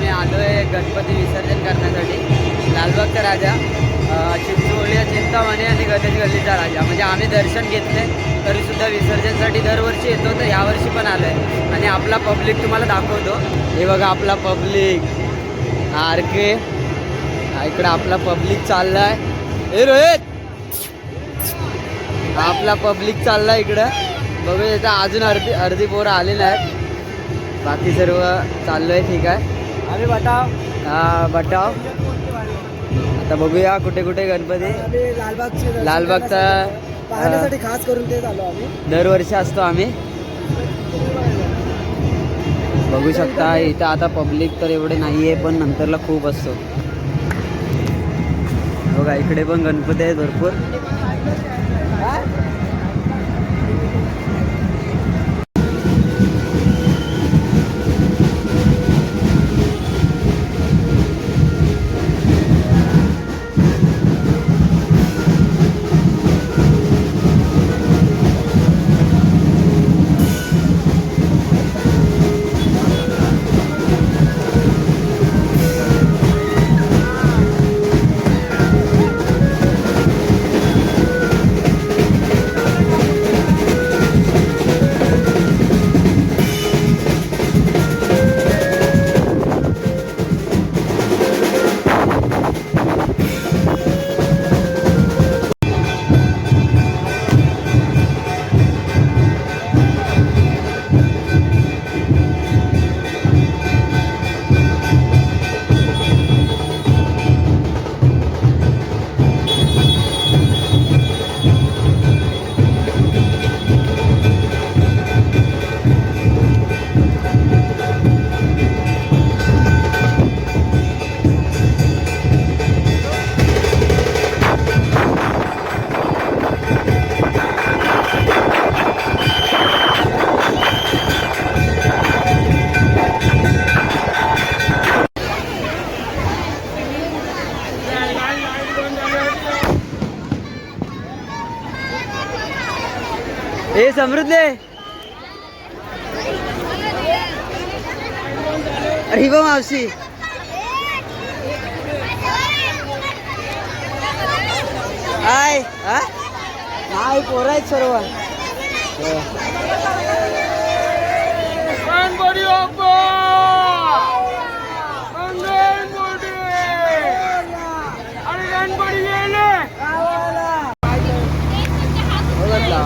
मी आलो आहे गणपती विसर्जन करण्यासाठी. लालबागचा राजा अं, चिंतामणी आणि गणेश गल्लीचा राजा. म्हणजे आम्ही दर्शन घेतले तरीसुद्धा विसर्जनसाठी दरवर्षी येतो तर यावर्षी पण आलो आहे आणि आपला पब्लिक तुम्हाला दाखवतो. हे बघा आपला पब्लिक. आर के इकडं आपला पब्लिक चालला आहे हे रोहित आपला पब्लिक चालला इकडं. बघू इथं अजून अर्धी अर्धी पोरं आलेली आहेत. बाकी सर्व चाललो आहे ठीक आहे. आम्ही बताव हा बटाव. आता बघूया कुठे कुठे गणपती. आम्ही लालबागचे पाहण्यासाठी खास करून ते आलो आम्ही. दरवर्षी असतो आम्ही. बघू शकता इथं आता पब्लिक तर एवढे नाही आहे पण नंतरला खूप असतो. बघा इकडे पण गणपती आहेत भरपूर. समृद्ध अरे बा मावशी. आय हा? पोर आहेत सर्व. बघितला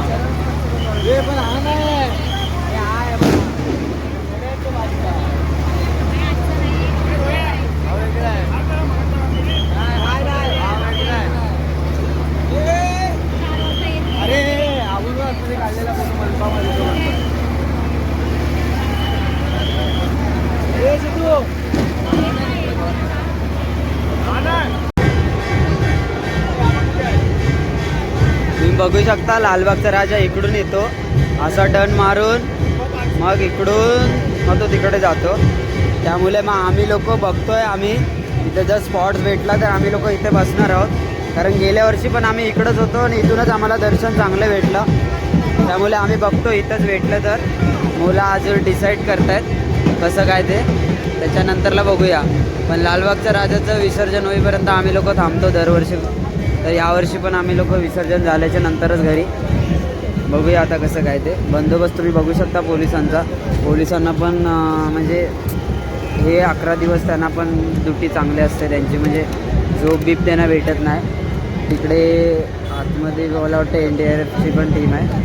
हे पण हा नाही हे आहे बघा. सगळ्याचं बाजूला. हा वेगळा आहे. नाही, हा नाही. हा वेगळा आहे. ए! अरे आपण आतमध्ये काढलेला फोटो मंडपामध्ये तो मंडप. ए, सिद्धू. हा नाही. तुम्ही बघू शकता लालबागचा राजा इकडून येतो. असा टर्न मारून मग इकडून मग तो तिकडे जातो. त्यामुळे मग आम्ही लोक बघतोय आम्ही इथे जर स्पॉट्स भेटला तर आम्ही लोक इथे बसणार आहोत. कारण गेल्या वर्षी पण आम्ही इकडंच होतो आणि इथूनच आम्हाला दर्शन चांगलं भेटलं. त्यामुळे आम्ही बघतो इथंच भेटलं तर. मुलं आज डिसाईड करतायत कसं काय ते. त्याच्यानंतरला बघूया. पण लालबागच्या राजाचं विसर्जन होईपर्यंत आम्ही लोक थांबतो दरवर्षी. तर यावर्षी पण आम्ही लोक विसर्जन झाल्याच्या नंतरच घरी. बघूया आता कसं काय ते. बंदोबस्त तुम्ही बघू शकता पोलिसांचा. पोलिसांना पण म्हणजे हे अकरा दिवस त्यांना पण ड्युटी चांगली असते त्यांची. म्हणजे झोप बीप त्यांना भेटत नाही. तिकडे आतमध्ये मला वाटतं एन डी आर एफची पण टीम आहे.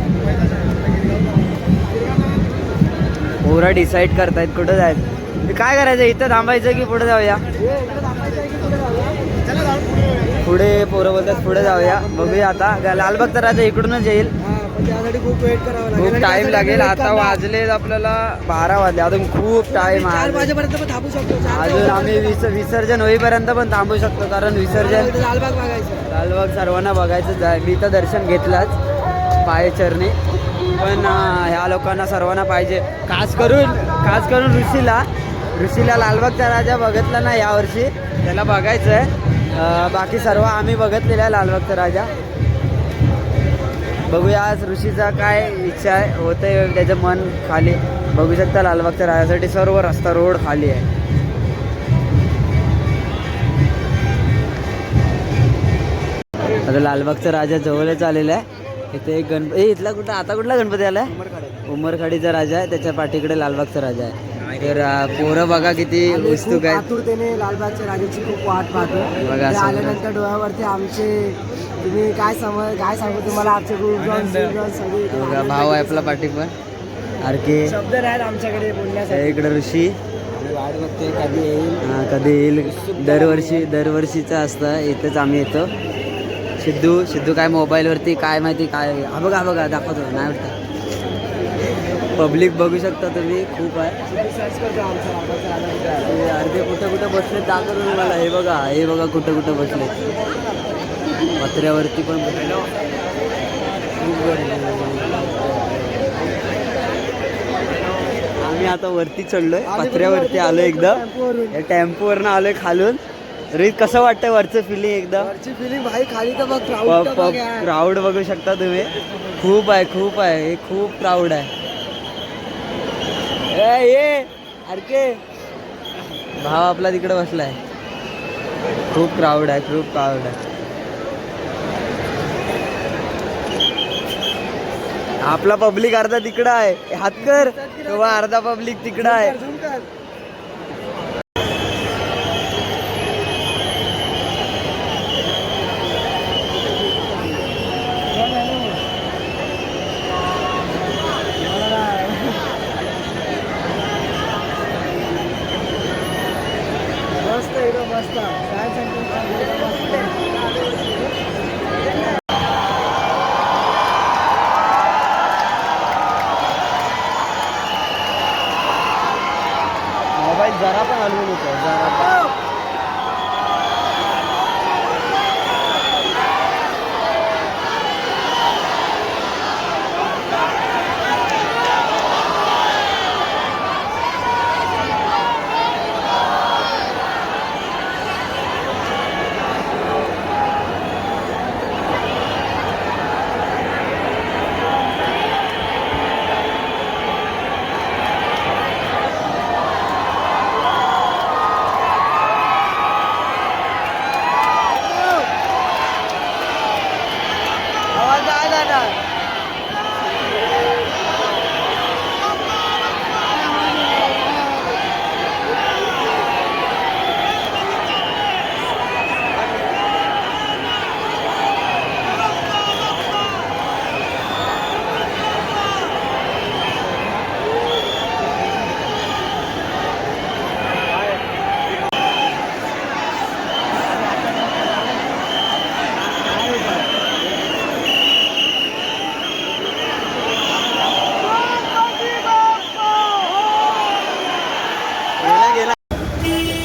पोरं डिसाईड करतायत कुठं जायचं. काय करायचं? इथं थांबायचं की पुढे जाऊया हे इकडे थांबायचं आहे की पुढे जाऊया? चला जाऊन पुढे पोरं बोलतात पुढे जाऊया. बघूया आता. लालबाग तर राजा इकडूनच येईल. हा, त्यासाठी खूप वेट करावं लागेल. खूप आणि टाइम लागेल. आता. वाजले आपल्याला बारा वाजले. अजून खूप टाइम चार आहे. वाजेपर्यंत पण थांबू शकतो. चार अजून आम्ही. विस विसर्जन होईपर्यंत पण थांबू शकतो. कारण विसर्जन लालबाग बघायचं लालबाग सर्वांना बघायचंच आहे. मी तर दर्शन घेतलंच. पायचरणी पण अं, ह्या लोकांना सर्वांना पाहिजे. खास करून खास करून ऋषीला. ऋषीला लालबागचा राजा बघितला ना यावर्षी. त्याला बघायचं आहे बाकी सर्व आम्ही बघितलेला आहे लालभक्त राजा. बघूया आज ऋषीचा काय इच्छा आहे होतं त्याचं मन खाली. बघू शकता लालबागच्या राजासाठी सर्व रस्ता रोड खाली आहे. आता लालबागचा राजा जवळच आलेला आहे. इथे एक गणपती इथला कुठला आता कुठला गणपती आला आहे उमरखाडीचा राजा आहे त्याच्या पाठीकडे लालबागचा राजा आहे. तर पोरं बघा किती उत्सुक आहेत. आतुरतेने लालबागच्या राजाची खूप वाट पाहतो. बघा ते. आल्यानंतर डोळ्यावरती आमचे तुम्ही काय समज काय सांगू तुम्हाला आमचे गुरुजन सुरजन सगळे इथे बघा भाव आहे आपला पाठी पण आर के शब्द नाहीत आमच्याकडे बोलण्यासाठी इकडे ऋषी. वाट बघते कधी येईल. हा, कधी येईल. दरवर्षी दरवर्षीचं असतं इथंच आम्ही येतो. सिद्धू सिद्धू काय मोबाईलवरती काय माहिती काय हा बघा हा बघा दाखवतो नाही वाटतं. पब्लिक बघू शकता तुम्ही खूप आहे. अर्धे कुठं कुठं बसले दाखवतो मला हे बघा हे बघा कुठं कुठं बसले पत्र्यावरती पण. आम्ही आता वरती चढलोय पत्र्यावरती आलो टेम्पोवरून. या टेम्पोवरनं आलोय खालून. रीत कसं वाटतंय वरचं फिलिंग वरची फिलिंग भाई खाली तर बघ शकता तुम्ही. खूप आहे खूप आहे. हे खूप प्राऊड आहे. ये. अरके भाव आपला तिकडे बसलाय. खूप क्राऊड आहे खूप क्राऊड आहे. आपला पब्लिक अर्धा तिकडं आहे. हात कर. अर्धा पब्लिक तिकडं आहे Zoom कर. मस्त एकदम मस्त काय मोबाईल जरा पण हलवू नको जरा पण. आवाज आला ना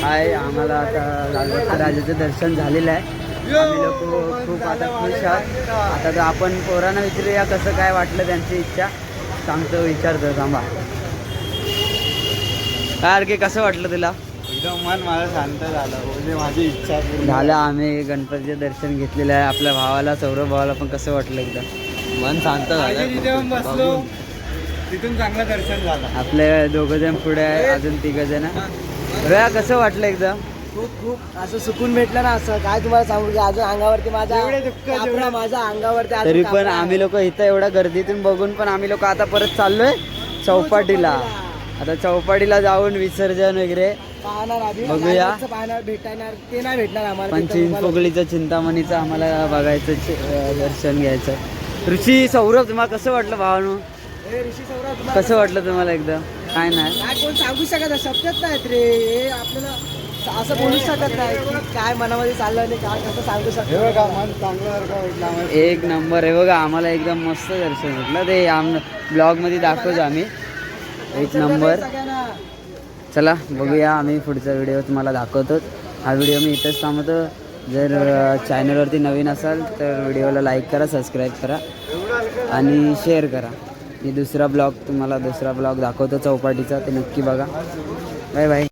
हाय आम्हाला आता लालबागच्या राजाचं दर्शन झालेलं आहे. आम्ही लोक खूप आता खुश आहोत. आता तर आपण पोरांना विचारूया कसं काय वाटलं त्यांची इच्छा. सांगतो विचारतो थांबा. काय की कसं वाटलं तुला? एकदम मन माझं शांत झालं. म्हणजे माझी इच्छा झालं आम्ही गणपतीचं दर्शन घेतलेलं आहे. आपल्या भावाला सौरभ भावाला पण कसं वाटलं एकदम? मन शांत बसलो. तिथून चांगलं दर्शन झालं. आपले दोघं जण पुढे आहे अजून तिघ जण. बघा कसं वाटलं एकदम खूप खूप. असं सुकून भेटलं ना असं. काय तुम्हाला सांगू? की अजून अंगावरती कापडं माझ्या अंगावरती तरी पण आम्ही लोक इथं एवढ्या गर्दीतून बघून पण आम्ही लोक आता परत चाललोय चौपाटीला. आता चौपाटीला जाऊन विसर्जन वगैरे पाहणार आधी बघूया. भेटणार ते नाही भेटणार आम्हाला पण चिंचपोकळीचं चिंतामणीचं आम्हाला बघायचं दर्शन घ्यायचं. ऋषी सौरभ तुम्हाला कसं वाटलं भावानू? ए, ऋषी सौरभ, तुम्हाला कसं वाटलं तुम्हाला एकदम काय नाही. काय कोण सांगू शकत नाही, शब्दच नाहीत रे. हे आपल्याला असं बोलू शकत नाही की काय मनामध्ये चाललं आणि काय कसं सांगू शकतो मन चांगलं एक नंबर आहे बघा आम्हाला एकदम मस्त दर्शन भेटलं. ते आम ब्लॉगमध्ये दाखवतो आम्ही. एक नंबर. सगळ्यांना चला बघूया आम्ही पुढचा व्हिडिओ तुम्हाला दाखवतो. हा व्हिडिओ मी इथंच थांबवतो. जर चॅनलवरती नवीन असाल तर व्हिडिओला लाईक करा सबस्क्राईब करा. आणि शेअर करा. मी दुसरा ब्लॉग तुम्हाला दुसरा ब्लॉग दाखवतो चौपाटीचा ते नक्की बघा. Bye bye.